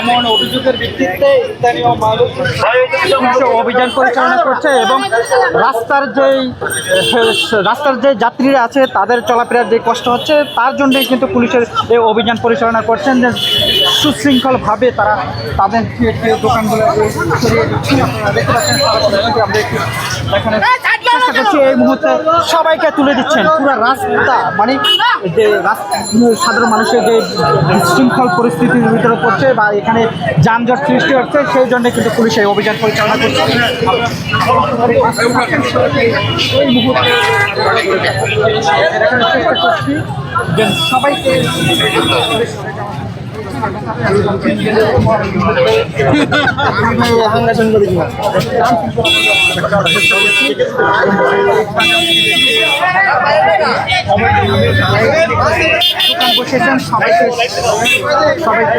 এমন অভিযোগের ভিত্তিতে স্থানীয় অভিযান পরিচালনা করছে এবং রাস্তার যেই রাস্তার যে যাত্রীরা আছে, তাদের চলাফেরার যে কষ্ট হচ্ছে, তার জন্যই কিন্তু পুলিশের এই অভিযান পরিচালনা করছেন যে সুশৃঙ্খলভাবে তারা তাদের যে যে দোকানগুলো দেখতে পাচ্ছেন দেখানোর করছি এই মুহূর্তে সবাইকে তুলে দিচ্ছেন? পুরো রাস্তা মানে যে রাস- সাধারণ মানুষের যে শৃঙ্খল পরিস্থিতির ভিতরে পড়ছে বা এখানে যানজট সৃষ্টি হচ্ছে, সেই জন্য কিন্তু পুলিশ এই অভিযান পরিচালনা করছে। এই মুহূর্তে সবাইকে বসেছেন সবাইকে সবাইকে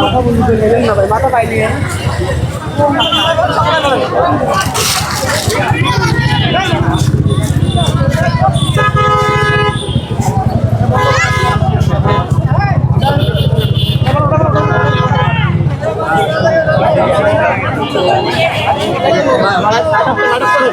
মাথা বলতে গেলেন না ভাই মাথা পাইনি হ্যাঁ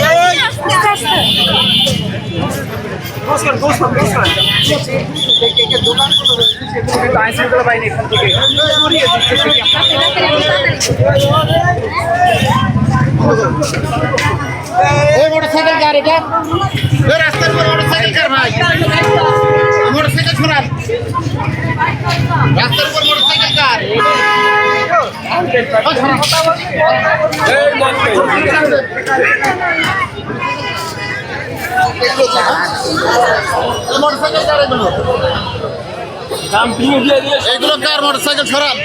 আহ, আসলে এই মোটরসাইকেল কার এটা এই রাস্তার উপর মোটরসাইকেল কার ভাই মোটরসাইকেল সরান রাস্তার উপর মোটরসাইকেল কার মোটরসাইকেল কার এগুলো কার মোটরসাইকেল? সরান।